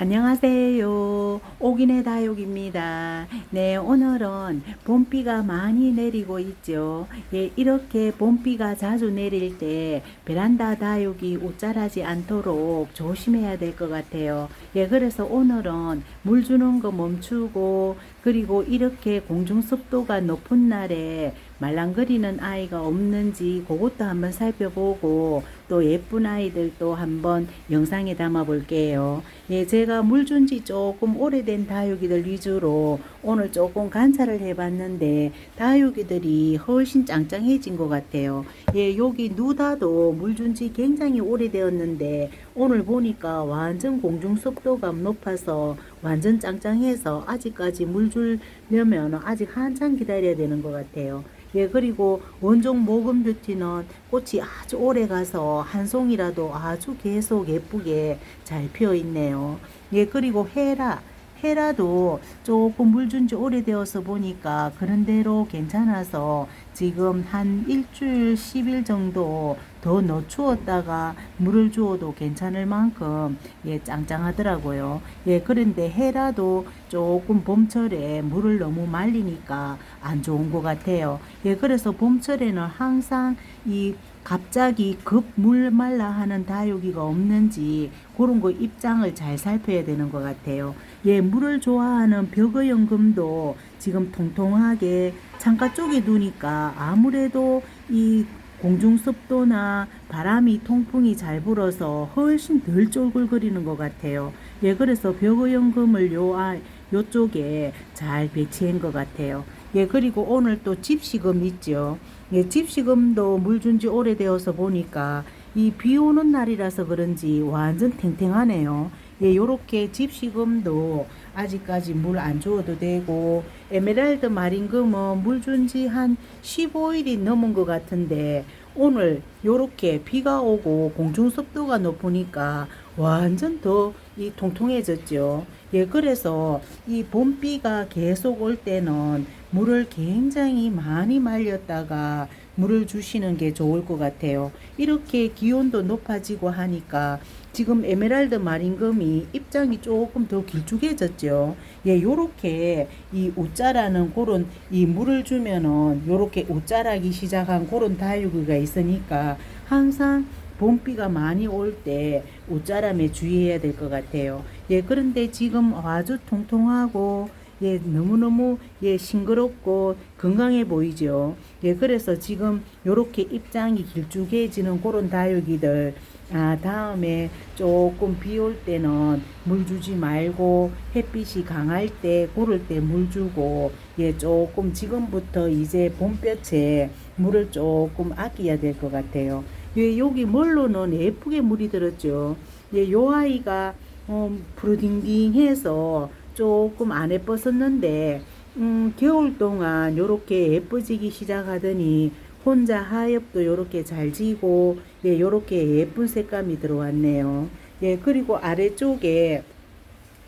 안녕하세요. 오기네 다육입니다. 네, 오늘은 봄비가 많이 내리고 있죠. 예, 이렇게 봄비가 자주 내릴 때 베란다 다육이 옷자라지 않도록 조심해야 될 것 같아요. 예, 그래서 오늘은 물 주는 거 멈추고 그리고 이렇게 공중 습도가 높은 날에 말랑거리는 아이가 없는지 그것도 한번 살펴보고 또 예쁜 아이들도 한번 영상에 담아 볼게요. 예, 제가 물 준 지 조금 오래된 다육이들 위주로 오늘 조금 관찰을 해봤는데 다육이들이 훨씬 짱짱해진 것 같아요. 예, 여기 누다도 물 준 지 굉장히 오래되었는데 오늘 보니까 완전 공중 습도가 높아서 완전 짱짱해서 아직까지 물 주려면 아직 한참 기다려야 되는 것 같아요. 예, 그리고 원종 모금 뷰티는 꽃이 아주 오래 가서 한 송이라도 아주 계속 예쁘게 잘 피어 있네요. 예, 그리고 헤라. 헤라도 조금 물 준 지 오래되어서 보니까 그런 대로 괜찮아서 지금 한 일주일, 10일 정도 더 넣어주었다가 물을 주어도 괜찮을 만큼 예, 짱짱하더라고요. 예, 그런데 헤라도 조금 봄철에 물을 너무 말리니까 안 좋은 것 같아요. 예, 그래서 봄철에는 항상 이 갑자기 급물 말라 하는 다육이가 없는지 그런 거 입장을 잘 살펴야 되는 것 같아요. 예, 물을 좋아하는 벽어연금도 지금 통통하게 창가 쪽에 두니까 아무래도 이 공중 습도나 바람이 통풍이 잘 불어서 훨씬 덜 쫄글거리는 것 같아요. 예, 그래서 벽어연금을 요, 아, 요쪽에 잘 배치한 것 같아요. 예, 그리고 오늘 또 집시금 있죠. 예, 집시금도 물 준 지 오래되어서 보니까 이 비 오는 날이라서 그런지 완전 탱탱하네요. 예, 요렇게 집시금도 아직까지 물안 줘도 되고, 에메랄드 마린금은 물 준 지 한 15일이 넘은 것 같은데, 오늘 요렇게 비가 오고 공중 습도가 높으니까 완전 더 이 통통해졌죠. 예, 그래서 이 봄비가 계속 올 때는 물을 굉장히 많이 말렸다가 물을 주시는 게 좋을 것 같아요. 이렇게 기온도 높아지고 하니까 지금 에메랄드 마린금이 입장이 조금 더 길쭉해졌죠. 예, 요렇게 이 옷자라는 그런 이 물을 주면은 요렇게 옷자라기 시작한 그런 다육이가 있으니까 항상 봄비가 많이 올 때 옷자람에 주의해야 될 것 같아요. 예, 그런데 지금 아주 통통하고 예, 너무너무 예, 싱그럽고 건강해 보이죠. 예, 그래서 지금 요렇게 입장이 길쭉해지는 그런 다육이들 아, 다음에 조금 비 올 때는 물 주지 말고 햇빛이 강할 때 고를 때 물 주고 예, 조금 지금부터 이제 봄볕에 물을 조금 아껴야 될 것 같아요. 예, 여기 멀로는 예쁘게 물이 들었죠. 예, 요 아이가 어, 푸르딩딩해서 조금 안 예뻤었는데 음, 겨울 동안 요렇게 예뻐지기 시작하더니 혼자 하엽도 요렇게 잘 지고 예, 요렇게 예쁜 색감이 들어왔네요. 예, 그리고 아래쪽에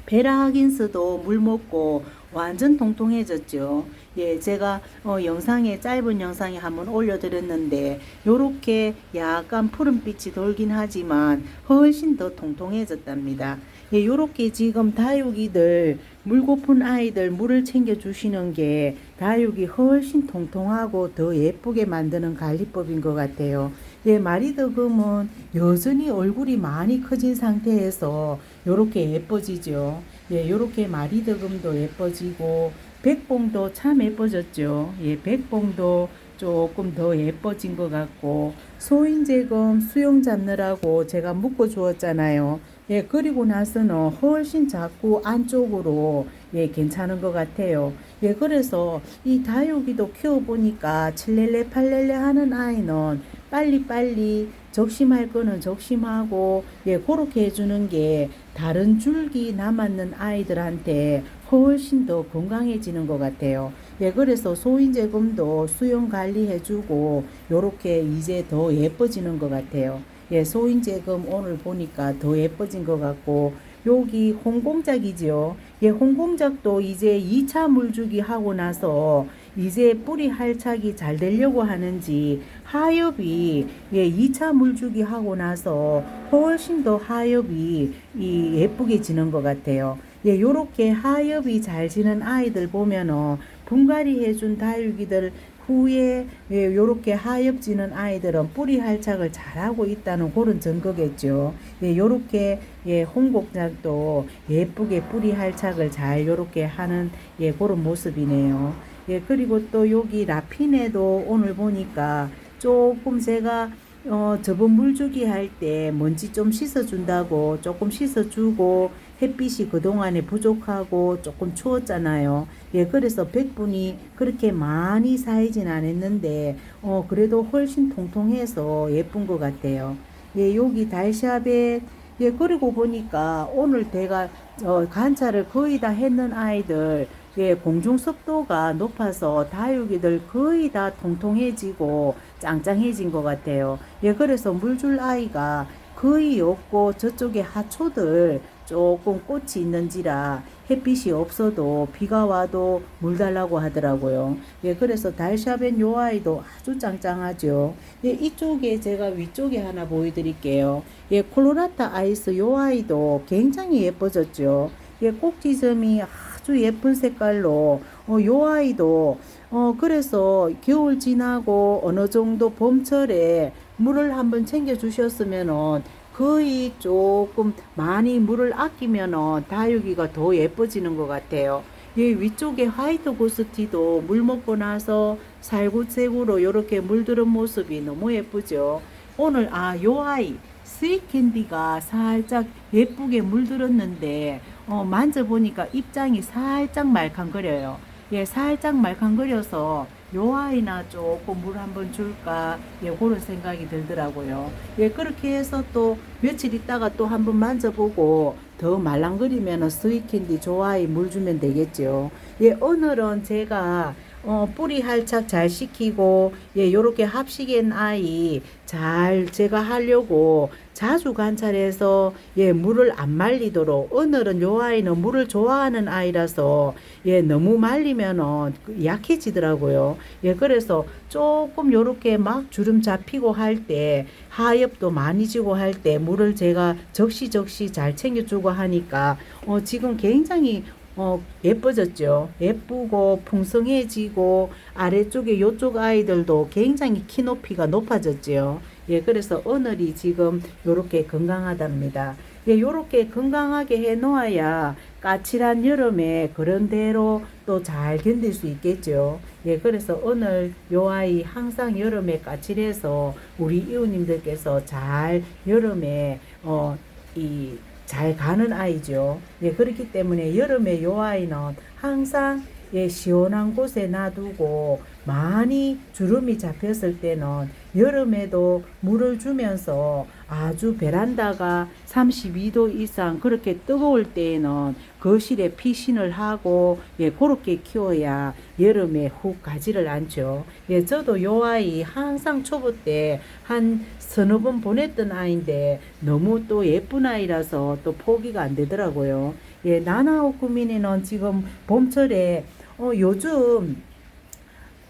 베라 하긴스도 물 먹고 완전 통통해졌죠. 예, 제가 어, 영상에 짧은 영상에 한번 올려드렸는데 요렇게 약간 푸른빛이 돌긴 하지만 훨씬 더 통통해졌답니다. 예, 요렇게 지금 다육이들 물 고픈 아이들 물을 챙겨 주시는 게 다육이 훨씬 통통하고 더 예쁘게 만드는 관리법인 것 같아요. 예, 마리드금은 여전히 얼굴이 많이 커진 상태에서 요렇게 예뻐지죠. 예, 요렇게 마리드금도 예뻐지고 백봉도 참 예뻐졌죠. 예, 백봉도 조금 더 예뻐진 것 같고 소인제금 수영 잡느라고 제가 묶어 주었잖아요. 예, 그리고 나서는 훨씬 자꾸 안쪽으로 예, 괜찮은 것 같아요. 예, 그래서 이 다육이도 키워보니까 칠렐레 팔렐레 하는 아이는 빨리빨리 적심할 거는 적심하고 예, 그렇게 해주는 게 다른 줄기 남았는 아이들한테 훨씬 더 건강해지는 것 같아요. 예, 그래서 소인제금도 수영 관리해주고 요렇게 이제 더 예뻐지는 것 같아요. 예, 소인제금 오늘 보니까 더 예뻐진 것 같고 여기 홍공작이죠. 예, 홍공작도 이제 2차 물주기 하고 나서 이제 뿌리 할착이 잘 되려고 하는지 하엽이 예, 2차 물주기 하고 나서 훨씬 더 하엽이 이 예쁘게 지는 것 같아요. 예, 요렇게 하엽이 잘 지는 아이들 보면은 분갈이 해준 다육이들 후에 예, 요렇게 하엽 지는 아이들은 뿌리 할착을 잘하고 있다는 그런 증거겠죠. 예, 요렇게 예, 홍곡장도 예쁘게 뿌리 할착을 잘 요렇게 하는 예, 그런 모습이네요. 예, 그리고 또 여기 라핀에도 오늘 보니까 조금 제가 어, 저번 물주기 할 때 먼지 좀 씻어준다고 조금 씻어주고 햇빛이 그동안에 부족하고 조금 추웠잖아요. 예, 그래서 백분이 그렇게 많이 쌓이진 않았는데, 어, 그래도 훨씬 통통해서 예쁜 것 같아요. 예, 여기 달샤벳, 예, 그리고 보니까 오늘 제가 어, 관찰을 거의 다 했는 아이들, 예, 공중 습도가 높아서 다육이들 거의 다 통통해지고 짱짱해진 것 같아요. 예, 그래서 물줄 아이가 거의 없고 저쪽에 하초들 조금 꽃이 있는지라 햇빛이 없어도 비가 와도 물 달라고 하더라고요. 예, 그래서 달샤벤 요 아이도 아주 짱짱하죠. 예, 이쪽에 제가 위쪽에 하나 보여드릴게요. 예, 콜로라타 아이스 요 아이도 굉장히 예뻐졌죠. 예, 꼭지점이 아주 예쁜 색깔로 어, 요 아이도 어 그래서 겨울 지나고 어느 정도 봄철에 물을 한번 챙겨 주셨으면은 거의 조금 많이 물을 아끼면은 다육이가 더 예뻐지는 것 같아요. 이 위쪽에 화이트 고스티도 물 먹고 나서 살구색으로 이렇게 물들은 모습이 너무 예쁘죠. 오늘 아 요 아이 스윗 캔디가 살짝 예쁘게 물들었는데 어, 만져보니까 입장이 살짝 말캉거려요. 예, 살짝 말캉거려서 요 아이나 조금 물 한번 줄까 예, 그런 생각이 들더라고요. 예, 그렇게 해서 또 며칠 있다가 또 한번 만져보고 더 말랑거리면 스윗 캔디 좋아이 물 주면 되겠죠. 예, 오늘은 제가 어, 뿌리 할착 잘 시키고, 예, 요렇게 합식인 아이 잘 제가 하려고 자주 관찰해서, 예, 물을 안 말리도록, 오늘은 요 아이는 물을 좋아하는 아이라서, 예, 너무 말리면은 약해지더라고요. 예, 그래서 조금 요렇게 막 주름 잡히고 할 때, 하엽도 많이 지고 할 때, 물을 제가 적시적시 잘 챙겨주고 하니까, 어, 지금 굉장히 어, 예뻐졌죠. 예쁘고 풍성해지고 아래쪽에 요쪽 아이들도 굉장히 키 높이가 높아졌죠. 예, 그래서 오늘이 지금 요렇게 건강하답니다. 예, 요렇게 건강하게 해 놓아야 까칠한 여름에 그런 대로 또 잘 견딜 수 있겠죠. 예, 그래서 오늘 요 아이 항상 여름에 까칠해서 우리 이웃님들께서 잘 여름에 어, 이 잘 가는 아이죠. 예, 그렇기 때문에 여름에 요 아이는 항상 예, 시원한 곳에 놔두고 많이 주름이 잡혔을 때는 여름에도 물을 주면서 아주 베란다가 32도 이상 그렇게 뜨거울 때에는 거실에 피신을 하고 예, 그렇게 키워야 여름에 훅 가지를 않죠. 예, 저도 요 아이 항상 초보 때 한 서너 번 보냈던 아이인데 너무 또 예쁜 아이라서 또 포기가 안 되더라고요. 예, 나나오쿠미니는 지금 봄철에 어, 요즘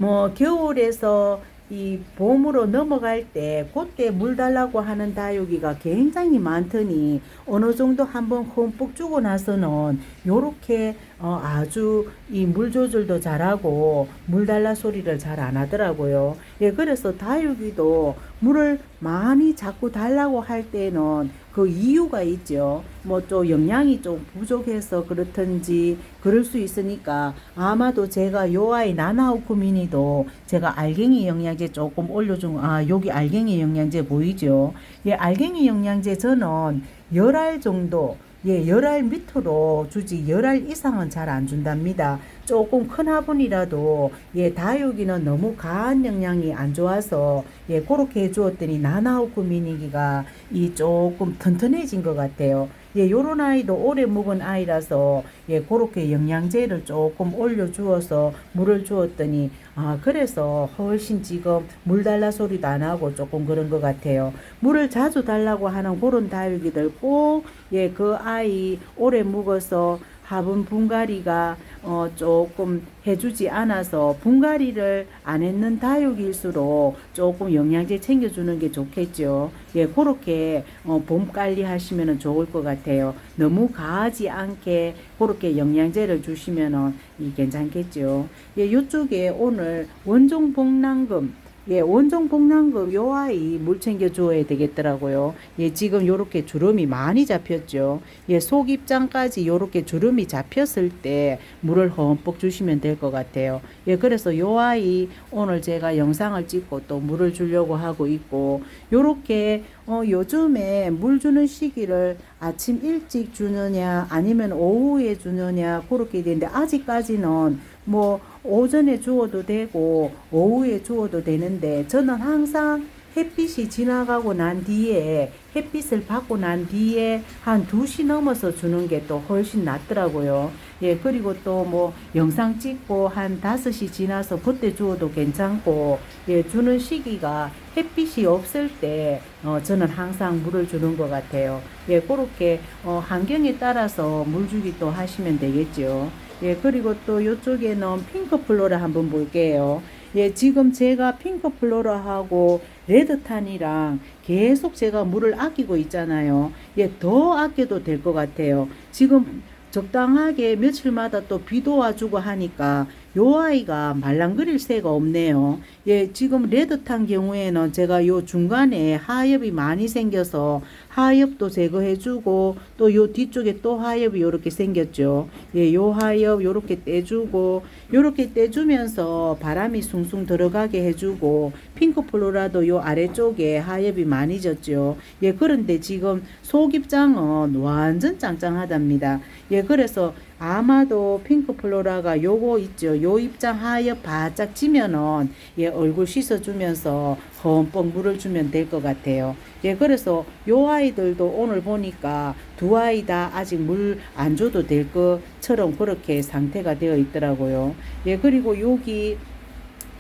뭐 겨울에서 이 봄으로 넘어갈 때 그때 물 달라고 하는 다육이가 굉장히 많더니 어느 정도 한번 흠뻑 주고 나서는 요렇게 어 아주 이 물 조절도 잘하고 물 달라 소리를 잘 안 하더라고요. 예, 그래서 다육이도 물을 많이 자꾸 달라고 할 때는 그 이유가 있죠. 뭐또 영양이 좀 부족해서 그렇든지 그럴 수 있으니까 아마도 제가 요 아이 나나오쿠미니도 제가 알갱이 영양제 조금 올려준 아 여기 알갱이 영양제 보이죠? 예, 알갱이 영양제 저는 열 알 정도 예, 열알 밑으로 주지 열알 이상은 잘 안 준답니다. 조금 큰 화분이라도 예, 다육이는 너무 과한 영양이 안 좋아서 예, 그렇게 해 주었더니 나나오쿠 미니기가 이 조금 튼튼해진 것 같아요. 예, 요런 아이도 오래 묵은 아이라서 예, 그렇게 영양제를 조금 올려 주어서 물을 주었더니 아, 그래서 훨씬 지금 물 달라 소리도 안 하고 조금 그런 것 같아요. 물을 자주 달라고 하는 그런 다육이들 꼭 예, 그 아이 오래 묵어서 화분 분갈이가 어 조금 해주지 않아서 분갈이를 안 했는 다육일수록 조금 영양제 챙겨주는 게 좋겠죠. 예, 그렇게 어, 봄 관리 하시면 좋을 것 같아요. 너무 가하지 않게 그렇게 영양제를 주시면은 이 괜찮겠죠. 예, 요쪽에 오늘 원종 복랑금 예, 원종 복랑금 요 아이 물 챙겨 줘야 되겠더라고요. 예, 지금 요렇게 주름이 많이 잡혔죠. 예, 속 입장까지 요렇게 주름이 잡혔을 때 물을 흠뻑 주시면 될 것 같아요. 예, 그래서 요 아이 오늘 제가 영상을 찍고 또 물을 주려고 하고 있고 요렇게 어, 요즘에 물 주는 시기를 아침 일찍 주느냐 아니면 오후에 주느냐 그렇게 되는데 아직까지는 뭐 오전에 주어도 되고 오후에 주어도 되는데 저는 항상 햇빛이 지나가고 난 뒤에 햇빛을 받고 난 뒤에 한 2시 넘어서 주는 게 또 훨씬 낫더라고요. 예, 그리고 또 뭐 영상 찍고 한 5시 지나서 그때 주어도 괜찮고 예, 주는 시기가 햇빛이 없을 때 어, 저는 항상 물을 주는 것 같아요. 예, 그렇게 어, 환경에 따라서 물 주기 또 하시면 되겠죠. 예, 그리고 또 이쪽에는 핑크 플로라 한번 볼게요. 예, 지금 제가 핑크 플로라하고 레드탄이랑 계속 제가 물을 아끼고 있잖아요. 예, 더 아껴도 될 것 같아요. 지금 적당하게 며칠마다 또 비도 와주고 하니까 요 아이가 말랑거릴 새가 없네요. 예, 지금 레드탄 경우에는 제가 요 중간에 하엽이 많이 생겨서 하엽도 제거해주고 또 요 뒤쪽에 또 하엽이 요렇게 생겼죠. 예, 요 하엽 요렇게 떼주고 요렇게 떼주면서 바람이 숭숭 들어가게 해주고 핑크 플로라도 요 아래쪽에 하엽이 많이 졌죠. 예, 그런데 지금 속 입장은 완전 짱짱하답니다. 예, 그래서 아마도 핑크 플로라가 요거 있죠. 요 입장 하엽 바짝 지면은 예, 얼굴 씻어주면서 흠뻑 물을 주면 될 것 같아요. 예, 그래서 요 아이들도 오늘 보니까 두 아이 다 아직 물 안 줘도 될 것처럼 그렇게 상태가 되어 있더라고요. 예, 그리고 여기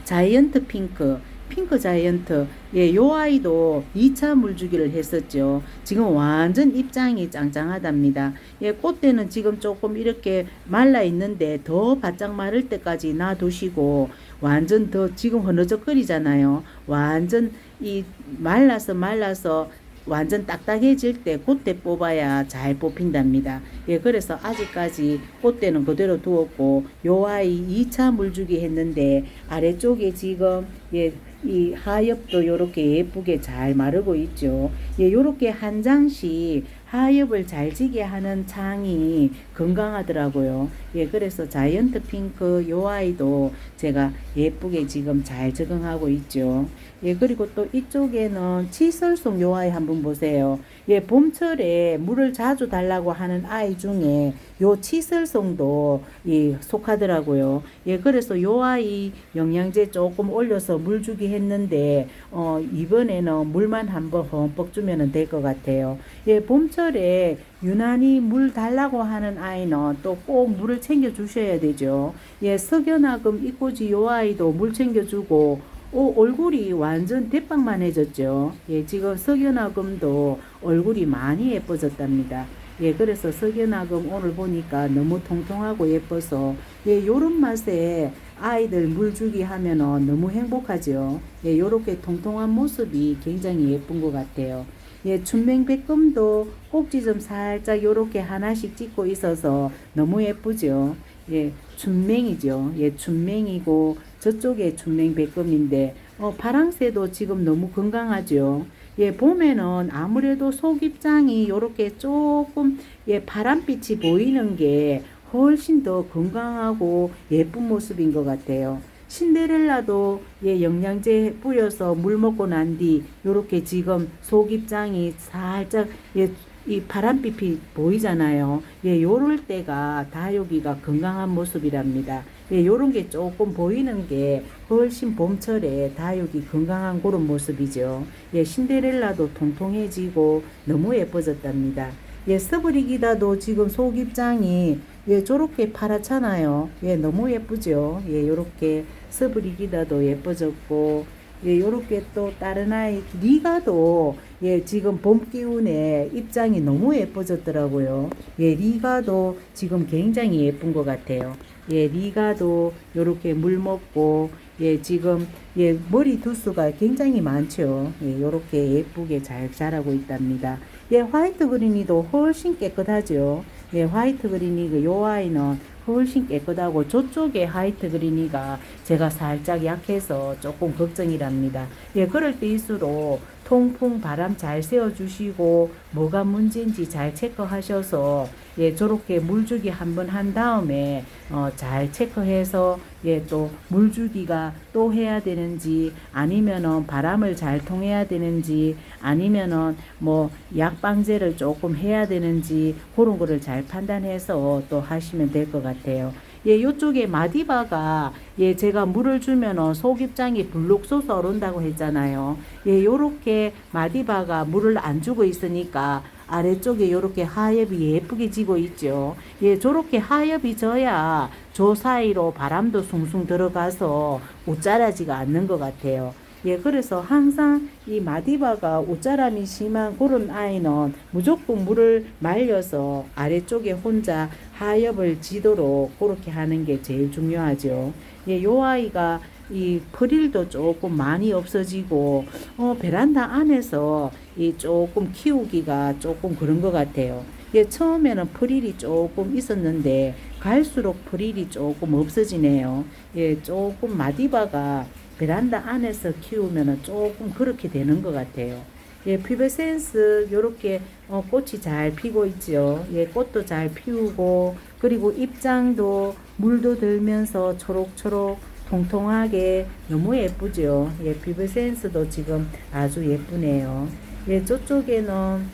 자이언트 핑크, 핑크 자이언트, 예, 요 아이도 2차 물주기를 했었죠. 지금 완전 입장이 짱짱하답니다. 예, 꽃대는 지금 조금 이렇게 말라 있는데 더 바짝 마를 때까지 놔두시고 완전 더 지금 흐느적거리잖아요. 완전 이 말라서 말라서 완전 딱딱해질 때 그때 뽑아야 잘 뽑힌답니다. 예, 그래서 아직까지 그때는 그대로 두었고 요 아이 2차 물주기 했는데 아래쪽에 지금 예, 이 하엽도 요렇게 예쁘게 잘 마르고 있죠. 예, 요렇게 한 장씩 하엽을 잘 지게 하는 창이 건강하더라고요. 예, 그래서 자이언트 핑크 요 아이도 제가 예쁘게 지금 잘 적응하고 있죠. 예, 그리고 또 이쪽에는 치설송 요 아이 한번 보세요. 예, 봄철에 물을 자주 달라고 하는 아이 중에 요 치설송도 이 속하더라고요. 예, 그래서 요 아이 영양제 조금 올려서 물 주기 했는데 어, 이번에는 물만 한번 흠뻑 주면 될것 같아요. 예, 봄철에 유난히 물 달라고 하는 아이는 또 꼭 물을 챙겨 주셔야 되죠. 예, 석연화금 이꼬지 요 아이도 물 챙겨 주고 오, 얼굴이 완전 대빵만해졌죠. 예, 지금 석연화금도 얼굴이 많이 예뻐졌답니다. 예, 그래서 석연화금 오늘 보니까 너무 통통하고 예뻐서 예, 요런 맛에 아이들 물 주기 하면은 너무 행복하죠. 예, 요렇게 통통한 모습이 굉장히 예쁜 것 같아요. 예, 춘맹백금도 꼭지 좀 살짝 요렇게 하나씩 찍고 있어서 너무 예쁘죠. 예, 춘맹이죠. 예, 춘맹이고 저쪽에 춘맹백금인데 어, 파랑새도 지금 너무 건강하죠. 예, 봄에는 아무래도 속 입장이 요렇게 조금 예, 파란빛이 보이는 게 훨씬 더 건강하고 예쁜 모습인 것 같아요. 신데렐라도 예, 영양제 뿌려서 물 먹고 난뒤 요렇게 지금 속 입장이 살짝 예, 이 파란빛이 보이잖아요. 예, 요럴 때가 다육이가 건강한 모습이랍니다. 예, 요런 게 조금 보이는 게 훨씬 봄철에 다육이 건강한 그런 모습이죠. 예, 신데렐라도 통통해지고 너무 예뻐졌답니다. 예, 스브리기다도 지금 속 입장이 예, 저렇게 파랗잖아요. 예, 너무 예쁘죠. 예, 요렇게 스브리기다도 예뻐졌고 예, 요렇게 또 다른 아이 리가도 예, 지금 봄 기운에 입장이 너무 예뻐졌더라고요. 예, 리가도 지금 굉장히 예쁜 것 같아요. 예, 리가도 요렇게 물 먹고, 예, 지금, 예, 머리 두수가 굉장히 많죠. 예, 요렇게 예쁘게 잘 자라고 있답니다. 예, 화이트 그린이도 훨씬 깨끗하죠. 예, 화이트 그린이 그 요 아이는 훨씬 깨끗하고 저쪽에 화이트 그린이가 제가 살짝 약해서 조금 걱정이랍니다. 예, 그럴 때일수록 통풍 바람 잘 쐬어주시고 뭐가 문제인지 잘 체크하셔서 예, 저렇게 물주기 한번 한 다음에 어, 잘 체크해서 예, 또 물주기가 또 해야 되는지 아니면은 바람을 잘 통해야 되는지 아니면은 뭐 약방제를 조금 해야 되는지 그런 거를 잘 판단해서 또 하시면 될 것 같아요. 예, 요쪽에 마디바가 예, 제가 물을 주면은 속입장이 솟아 오른다고 했잖아요. 예, 요렇게 마디바가 물을 안 주고 있으니까 아래쪽에 요렇게 하엽이 예쁘게 지고 있죠. 예, 저렇게 하엽이 져야 저 사이로 바람도 숭숭 들어가서 옷자라지가 않는 것 같아요. 예, 그래서 항상 이 마디바가 옷자람이 심한 그런 아이는 무조건 물을 말려서 아래쪽에 혼자 하엽을 지도록 그렇게 하는 게 제일 중요하죠. 예, 요 아이가 이 프릴도 조금 많이 없어지고 어, 베란다 안에서 이 조금 키우기가 조금 그런 것 같아요. 예, 처음에는 프릴이 조금 있었는데 갈수록 프릴이 조금 없어지네요. 예, 조금 마디바가 베란다 안에서 키우면은 조금 그렇게 되는 것 같아요. 예, 피베센스 요렇게 어, 꽃이 잘 피고 있죠. 예, 꽃도 잘 피우고 그리고 입장도 물도 들면서 초록초록 통통하게 너무 예쁘죠. 예, 피베센스도 지금 아주 예쁘네요. 예, 저쪽에는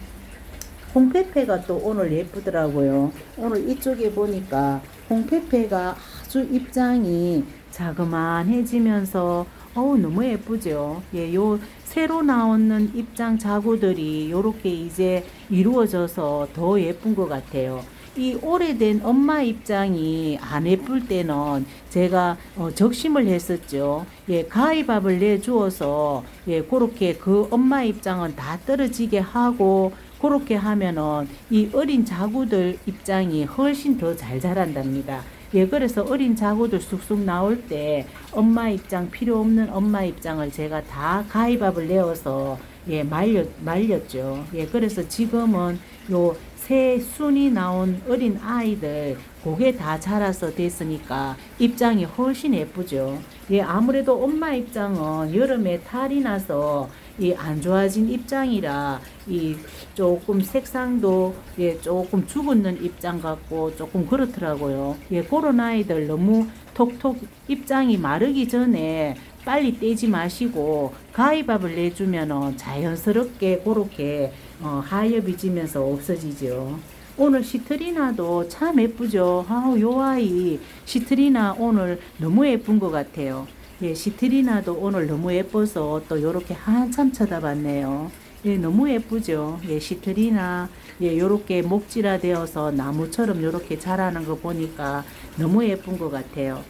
홍페페가 또 오늘 예쁘더라고요. 오늘 이쪽에 보니까 홍페페가 아주 입장이 자그만해지면서 어우 너무 예쁘죠. 예, 요 새로 나오는 입장 자구들이 요렇게 이제 이루어져서 더 예쁜 것 같아요. 이 오래된 엄마 입장이 안 예쁠 때는 제가 어, 적심을 했었죠. 예, 가위밥을 내주어서 예, 그렇게 그 엄마 입장은 다 떨어지게 하고 그렇게 하면은 이 어린 자구들 입장이 훨씬 더 잘 자란답니다. 예, 그래서 어린 자구들 쑥쑥 나올 때 엄마 입장 필요 없는 엄마 입장을 제가 다 가위밥을 내어서 예, 말렸, 말렸죠. 예, 그래서 지금은 요 새 순이 나온 어린 아이들 그게 다 자라서 됐으니까 입장이 훨씬 예쁘죠. 예, 아무래도 엄마 입장은 여름에 탈이 나서 이 안 좋아진 입장이라 이 조금 색상도 예 조금 죽었는 입장 같고 조금 그렇더라고요. 예, 그런 아이들 너무 톡톡 입장이 마르기 전에 빨리 떼지 마시고 가위밥을 내주면은 자연스럽게 그렇게 어, 하엽이 지면서 없어지죠. 오늘 시트리나도 참 예쁘죠. 아우, 요 아이 시트리나 오늘 너무 예쁜 것 같아요. 예, 시트리나도 오늘 너무 예뻐서 또 요렇게 한참 쳐다봤네요. 예, 너무 예쁘죠. 예, 시트리나, 예, 요렇게 목질화 되어서 나무처럼 요렇게 자라는 거 보니까 너무 예쁜 것 같아요.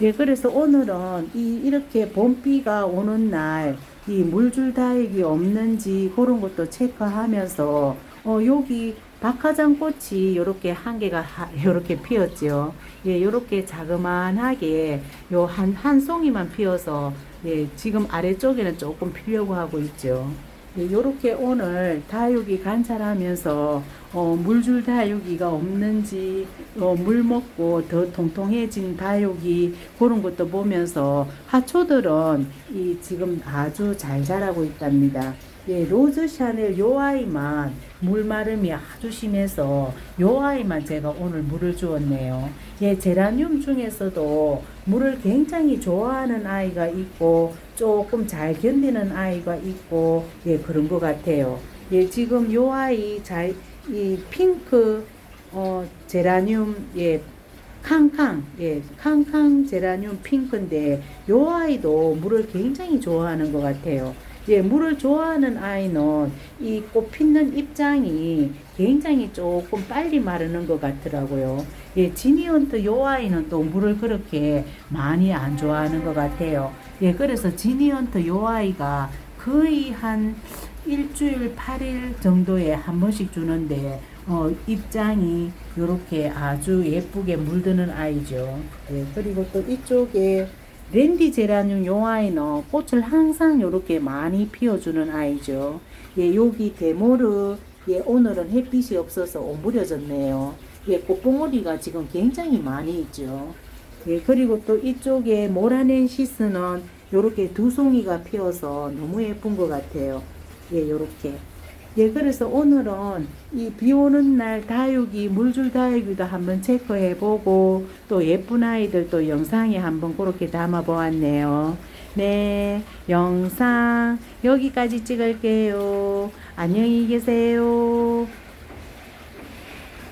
예, 그래서 오늘은 이, 이렇게 봄비가 오는 날, 이 물줄 다육이 없는지 그런 것도 체크하면서, 어, 여기 박하장 꽃이 요렇게 한 개가 하, 요렇게 피었죠. 예, 요렇게 자그만하게 요 한, 한 송이만 피어서, 예, 지금 아래쪽에는 조금 피려고 하고 있죠. 예, 요렇게 오늘 다육이 관찰하면서 어, 물줄 다육이가 없는지 어, 물 먹고 더 통통해진 다육이 그런 것도 보면서 하초들은 이 지금 아주 잘 자라고 있답니다. 예, 로즈 샤넬 요 아이만 물 마름이 아주 심해서 요 아이만 제가 오늘 물을 주었네요. 예, 제라늄 중에서도 물을 굉장히 좋아하는 아이가 있고 조금 잘 견디는 아이가 있고 예, 그런 것 같아요. 예, 지금 요 아이 잘, 이 핑크, 어, 제라늄, 예, 캉캉, 예, 캉캉 제라늄 핑크인데 요 아이도 물을 굉장히 좋아하는 것 같아요. 예, 물을 좋아하는 아이는 이 꽃 피는 입장이 굉장히 조금 빨리 마르는 것 같더라고요. 예, 지니언트 요 아이는 또 물을 그렇게 많이 안 좋아하는 것 같아요. 예, 그래서 지니언트 요 아이가 거의 한 일주일 8일 정도에 한 번씩 주는데 어, 입장이 이렇게 아주 예쁘게 물드는 아이죠. 예, 그리고 또 이쪽에 랜디 제라늄 요 아이는 꽃을 항상 이렇게 많이 피워주는 아이죠. 예, 여기 데모르 예, 오늘은 햇빛이 없어서 오므려졌네요. 예, 꽃봉오리가 지금 굉장히 많이 있죠. 예, 그리고 또 이쪽에 모라넨시스는 요렇게 두 송이가 피어서 너무 예쁜 것 같아요. 예, 요렇게. 예, 그래서 오늘은 이 비 오는 날 다육이, 물줄 다육이도 한번 체크해 보고 또 예쁜 아이들 또 영상에 한번 그렇게 담아 보았네요. 네, 영상 여기까지 찍을게요. 안녕히 계세요.